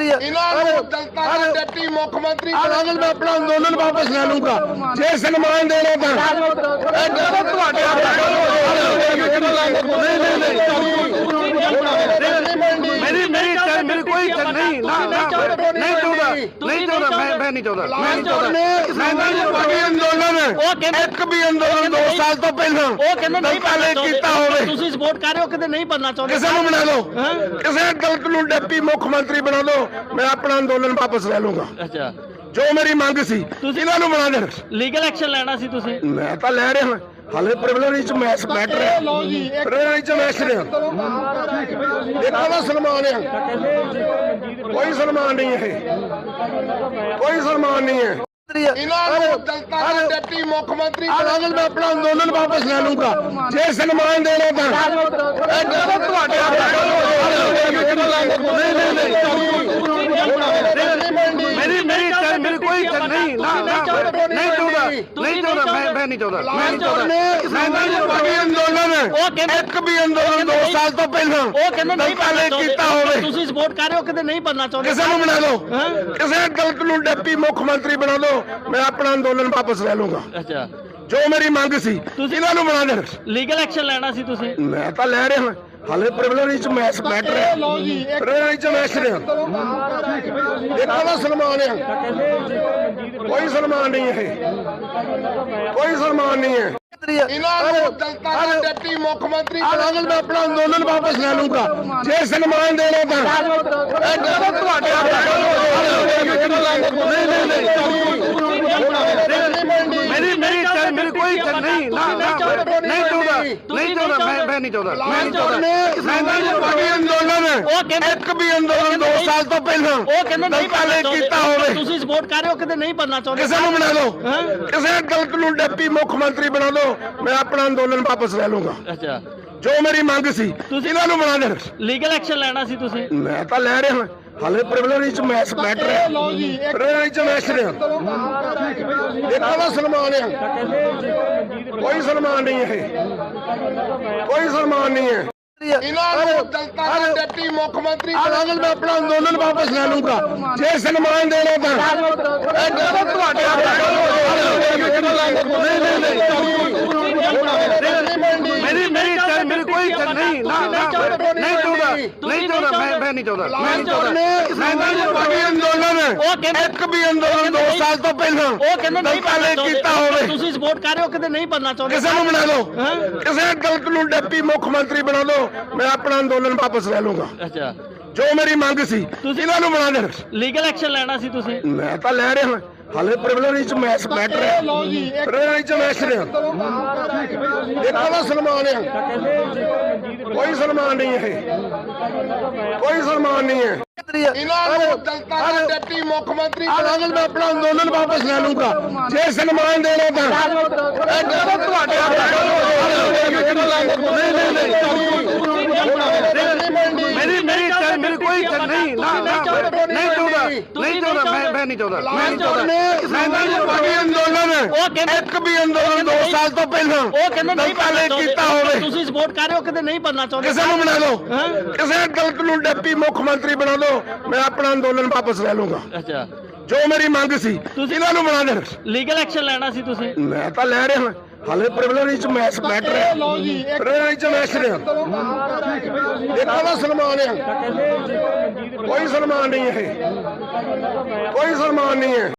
ਇਹਨਾਂ ਨੂੰ ਦਲਤਾਂ ਦਾ ਡਿਪਟੀ ਮੁੱਖ ਮੰਤਰੀ ਬਣਾਉਣ ਮੈਂ ਆਪਣਾ ਅੰਦੋਲਨ ਵਾਪਸ ਲੈ ਲੂੰਗਾ ਜੇ ਸਨਮਾਨ ਦੇਣਾ ਤਾਂ ਇਹ ਗੱਲ ਤੁਹਾਡੇ ਮੇਰੀ ਮੇਰੀ ਮੇਰੀ ਕੋਈ ਨਹੀਂ ਨਾ ਨਹੀਂ ਚਾਹੁੰਦਾ ਨਹੀਂ ਮੈਂ ਨਹੀਂ ਚਾਹੁੰਦਾ। ਮੈਂ ਨਹੀਂ ਚਾਹੁੰਦਾ। ਮੈਂ ਨਹੀਂ ਕੋਈ ਅੰਦੋਲਨ ਉਹ ਕਹਿੰਦੇ- ਇੱਕ ਵੀ ਅੰਦੋਲਨ 2 ਸਾਲ ਤੋਂ ਪਹਿਲਾਂ ਉਹ ਕਹਿੰਦੇ ਨਹੀਂ ਬਣਨਾ ਕੀਤਾ ਹੋਵੇ। ਤੁਸੀਂ ਸਪੋਰਟ ਕਰ ਰਹੇ ਹੋ ਕਿਤੇ ਨਹੀਂ ਬਣਨਾ ਚਾਹੁੰਦੇ। ਕਿਸੇ ਨੂੰ ਬਣਾ ਲਓ। ਕਿਸੇ ਦਲਤ ਨੂੰ ਡਿਪਟੀ ਮੁੱਖ ਮੰਤਰੀ ਬਣਾ ਲਓ। ਮੈਂ ਆਪਣਾ ਅੰਦੋਲਨ ਵਾਪਸ ਲੈ ਲੂੰਗਾ ਅੱਛਾ। ਜੋ ਮੇਰੀ ਮੰਗ ਸੀ ਤੁਸੀਂ- ਇਹਨਾਂ ਨੂੰ ਬਣਾ ਦੇਣ। ਲੀਗਲ ਐਕਸ਼ਨ ਲੈਣਾ ਸੀ ਤੁਸੀਂ। ਮੈਂ ਤਾਂ ਲੈ ਰਿਹਾ। ਹਾਂ ਹਾਲੇ ਪ੍ਰਿਵਿਲੇਜ ਚ ਮੈਚ ਮੈਟਰ ਹੈ। ਪ੍ਰਿਵਿਲੇਜ ਚ ਮੈਚ ਰਿਹਾ ਦੇਖੋ ਨਾ ਸਲਮਾਨ ਆ ਕੋਈ ਸਲਮਾਨ ਨਹੀਂ ਹੈ। ਕੋਈ ਸਲਮਾਨ ਨਹੀਂ ਹੈ। ਇਹਨਾਂ ਨੂੰ ਦਲਤਾਂ ਦਾ ਡਿਪਟੀ ਮੁੱਖ ਮੰਤਰੀ ਬਣਾਉਣ ਮੈਂ ਆਪਣਾ ਅੰਦੋਲਨ ਵਾਪਸ ਲੈ ਲੂੰਗਾ ਜੇ ਸਨਮਾਨ ਦੇਣਾ ਤਾਂ। ਇਹ ਗੱਲ ਤੁਹਾਡੇ ਮੇਰੀ ਮੇਰੀ ਚੱਲ ਮੇਰੀ ਕੋਈ ਨਹੀਂ। ਨਾ ਨਾ ਨਹੀਂ ਚਾਹੁੰਦਾ ਨਹੀਂ ਚਾਹੁੰਦਾ। ਮੈਂ ਮੈਂ ਨਹੀਂ ਚਾਹੁੰਦਾ। ਮੈਂ ਨਹੀਂ ਚਾਹੁੰਦਾ। ਮੈਂ ਨਹੀਂ ਕੋਈ ਅੰਦੋਲਨ ਉਹ ਕਹਿੰਦੇ- ਇੱਕ ਵੀ ਅੰਦੋਲਨ 2 ਸਾਲ ਤੋਂ ਪਹਿਲਾਂ ਉਹ ਕਹਿੰਦੇ ਨਹੀਂ ਦਲਤਾਂ ਨੇ ਬਣਨਾ ਕੀਤਾ ਹੋਵੇ। ਤੁਸੀਂ ਸਪੋਰਟ ਕਰ ਰਹੇ ਹੋ ਕਿਤੇ ਨਹੀਂ ਬਣਨਾ ਚਾਹੁੰਦੇ। ਕਿਸੇ ਨੂੰ ਬਣਾ ਲਓ। ਕਿਸੇ ਦਲਤ ਨੂੰ ਡਿਪਟੀ ਮੁੱਖ ਮੰਤਰੀ ਬਣਾ ਲਓ। ਮੈਂ ਆਪਣਾ ਅੰਦੋਲਨ ਵਾਪਸ ਲੈ ਲੂੰਗਾ ਅੱਛਾ। ਜੋ ਮੇਰੀ ਮੰਗ ਸੀ ਇਹਨਾਂ ਨੂੰ ਬਣਾ ਦੇਣ। ਲੀਗਲ ਐਕਸ਼ਨ ਲੈਣਾ ਸੀ ਤੁਸੀਂ? ਮੈਂ ਤਾਂ ਲੈ ਰਿਹਾ ਹਾਂ। ਹਾਲੇ ਪ੍ਰਿਵਿਲੇਜ ਚ ਮੈਚ ਮੈਟਰ ਹੈ। ਪ੍ਰਿਵਿਲੇਜ ਚ ਮੈਚ ਰਿਹਾ ਦੇਖੋ ਨਾ ਸਲਮਾਨ ਆ ਕੋਈ ਸਲਮਾਨ ਨਹੀਂ ਹੈ। ਕੋਈ ਸਲਮਾਨ ਨਹੀਂ ਹੈ। ਇਹਨਾਂ ਨੂੰ ਦਲਤਾਂ ਦਾ ਡਿਪਟੀ ਮੁੱਖ ਮੰਤਰੀ ਬਣਾਉਣ ਮੈਂ ਆਪਣਾ ਅੰਦੋਲਨ ਵਾਪਸ ਲੈ ਲੂੰਗਾ ਜੇ ਸਨਮਾਨ ਦੇਣਾ ਤਾਂ। ਤੁਹਾਡੇ ਮੇਰੀ ਮੇਰੀ ਚੱਲ ਮੇਰੀ ਕੋਈ ਚੱਲ ਨਹੀਂ ਨਾ ਨਾ ਨਹੀਂ ਚਾਹੁੰਦਾ ਨਹੀਂ ਚਾਹੁੰਦਾ ਮੈਂ ਮੈਂ ਨਹੀਂ ਚਾਹੁੰਦਾ। ਮੈਂ ਨਹੀਂ ਚਾਹੁੰਦਾ। ਮੈਂ ਨਹੀਂ ਕੋਈ ਅੰਦੋਲਨ ਉਹ ਕਹਿੰਦੇ- ਇੱਕ ਵੀ ਅੰਦੋਲਨ 2 ਸਾਲ ਤੋਂ ਪਹਿਲਾਂ ਉਹ ਕਹਿੰਦੇ ਨਹੀਂ ਬਣਨਾ ਕੀਤਾ ਹੋਵੇ। ਤੁਸੀਂ ਸਪੋਰਟ ਕਰ ਰਹੇ ਹੋ ਕਿਤੇ ਨਹੀਂ ਬਣਨਾ ਚਾਹੁੰਦੇ। ਕਿਸੇ ਨੂੰ ਬਣਾ ਲਓ। ਕਿਸੇ ਦਲਤ ਨੂੰ ਡਿਪਟੀ ਮੁੱਖ ਮੰਤਰੀ ਬਣਾ ਲਓ ਮੈਂ ਆਪਣਾ ਅੰਦੋਲਨ ਵਾਪਸ ਲੈ ਲੂੰਗਾ ਅੱਛਾ। ਜੋ ਮੇਰੀ ਮੰਗ ਸੀ ਇਹਨਾਂ ਨੂੰ ਬਣਾ ਦੇਣ। ਲੀਗਲ ਐਕਸ਼ਨ ਲੈਣਾ ਸੀ ਤੁਸੀਂ। ਮੈਂ ਤਾਂ ਲੈ ਰਿਹਾ। ਹਾਂ ਹਾਲੇ ਪ੍ਰਿਵਿਲੇਜ ਚ ਮੈਚ ਮੈਟਰ ਹੈ ਪ੍ਰਿਵਿਲੇਜ ਚ ਮੈਚ ਰਿਹਾ। ਦੇਖੋ ਨਾ ਸਲਮਾਨ ਆ ਕੋਈ ਸਲਮਾਨ ਨਹੀਂ ਹੈ। ਕੋਈ ਸਲਮਾਨ ਨਹੀਂ ਹੈ। ਇਹਨਾਂ ਨੂੰ ਦਲਤਾਂ ਦਾ ਡਿਪਟੀ ਮੁੱਖ ਮੰਤਰੀ ਬਣਾਉਣ ਮੈਂ ਆਪਣਾ ਅੰਦੋਲਨ ਵਾਪਸ ਲੈ ਲੂੰਗਾ ਜੇ ਸਨਮਾਨ ਦੇਣਾ ਤਾਂ। ਇਹ ਗੱਲ ਤੁਹਾਡੇ ਮੇਰੀ ਮੇਰੀ ਚੱਲ ਮੇਰੀ ਕੋਈ ਚੱਲ ਨਹੀਂ। ਨਾ ਨਾ ਨਹੀਂ ਚਾਹੁੰਦਾ ਮੈਂ ਮੈਂ ਨਹੀਂ ਚਾਹੁੰਦਾ। ਮੈਂ ਨਹੀਂ ਚਾਹੁੰਦਾ। ਮੈਂ ਨਹੀਂ ਕੋਈ ਅੰਦੋਲਨ ਇੱਕ ਵੀ ਅੰਦੋਲਨ 2 ਸਾਲ ਤੋਂ ਪਹਿਲਾਂ। ਉਹ ਕਹਿੰਦੇ ਨਹੀਂ ਬਣਨਾ ਕੀਤਾ ਹੋਵੇ। ਤੁਸੀਂ ਸਪੋਰਟ ਕਰ ਰਹੇ ਹੋ ਕਿਤੇ ਨਹੀਂ ਬਣਨਾ ਚਾਹੁੰਦੇ। ਕਿਸੇ ਨੂੰ ਬਣਾ ਲਓ। ਕਿਸੇ ਦਲਤ ਨੂੰ ਡਿਪਟੀ ਮੁੱਖ ਮੰਤਰੀ ਬਣਾ ਲਓ। ਮੈਂ ਆਪਣਾ ਅੰਦੋਲਨ ਵਾਪਸ ਲੈ ਲੂੰਗਾ ਅੱਛਾ। ਜੋ ਮੇਰੀ ਮੰਗ ਸੀ ਇਹਨਾਂ ਨੂੰ ਬਣਾ ਦੇਣ। ਲੀਗਲ ਐਕਸ਼ਨ ਲੈਣਾ ਸੀ ਤੁਸੀਂ? ਮੈਂ ਤਾਂ ਲੈ ਰਿਹਾ ਹਾਂ। ਹਾਲੇ ਪ੍ਰਿਵਿਲੇਜ ਚ ਮੈਚ ਮੈਟਰ ਹੈ। ਪ੍ਰਿਵਿਲੇਜ ਚ ਮੈਚ ਰਿਹਾ ਦੇਖੋ ਨਾ ਸਲਮਾਨ ਆ ਕੋਈ ਸਲਮਾਨ ਨਹੀਂ ਹੈ ਕੋਈ ਸਲਮਾਨ ਨਹੀਂ ਹੈ ਇਹਨਾਂ ਨੂੰ ਦਲਤਾਂ ਦਾ ਡਿਪਟੀ ਮੁੱਖ ਮੰਤਰੀ ਬਣਾਉਣ ਮੈਂ ਆਪਣਾ ਅੰਦੋਲਨ ਵਾਪਸ ਲੈ ਲੂੰਗਾ ਜੇ ਸਨਮਾਨ ਦੇਣਾ ਤਾਂ ਇਹ ਗੱਲ ਤੁਹਾਡੇ ਮੇਰੀ ਮੇਰੀ ਚੱਲ ਮੇਰੀ ਕੋਈ ਚੱਲ ਨਹੀਂ ਨਾ ਨਾ ਨਹੀਂ ਚਾਹੁੰਦਾ ਨਹੀਂ ਚਾਹੁੰਦਾ ਮੈਂ ਮੈਂ ਨਹੀਂ ਚਾਹੁੰਦਾ ਮੈਂ ਨਹੀਂ ਚਾਹੁੰਦਾ ਮੈਂ ਨਹੀਂ ਕੋਈ ਅੰਦੋਲਨ ਉਹ ਕਹਿੰਦੇ- ਇੱਕ ਵੀ ਅੰਦੋਲਨ 2 ਸਾਲ ਤੋਂ ਪਹਿਲਾਂ ਉਹ ਕਹਿੰਦੇ ਨਹੀਂ ਦਲਤਾਂ ਨੇ ਬਣਨਾ ਕੀਤਾ ਹੋਵੇ। ਤੁਸੀਂ ਸਪੋਰਟ ਕਰ ਰਹੇ ਹੋ ਕਿਤੇ ਨਹੀਂ ਬਣਨਾ ਚਾਹੁੰਦੇ। ਕਿਸੇ ਨੂੰ ਬਣਾ ਲਓ। ਕਿਸੇ ਦਲਤ ਨੂੰ ਡਿਪਟੀ ਮੁੱਖ ਮੰਤਰੀ ਬਣਾ ਲਓ। ਮੈਂ ਆਪਣਾ ਅੰਦੋਲਨ ਵਾਪਸ ਲੈ ਲੂੰਗਾ ਅੱਛਾ। ਜੋ ਮੇਰੀ ਮੰਗ ਸੀ ਇਹਨਾਂ ਨੂੰ ਬਣਾ ਦੇਣ। ਲੀਗਲ ਐਕਸ਼ਨ ਲੈਣਾ ਸੀ ਤੁਸੀਂ। ਮੈਂ ਤਾਂ ਲੈ ਰਿਹਾ ਹਾਂ। ਹਾਲੇ ਪ੍ਰਿਵਿਲੇਜ ਚ ਮੈਚ ਮੈਟਰ ਹੈ ਪ੍ਰਿਵਿਲੇਜ ਚ ਮੈਚ ਰਿਹਾ। ਦੇਖੋ ਨਾ ਸਲਮਾਨ ਆ ਕੋਈ ਸਲਮਾਨ ਨਹੀਂ ਹੈ ਕੋਈ ਸਲਮਾਨ ਨਹੀਂ ਹੈ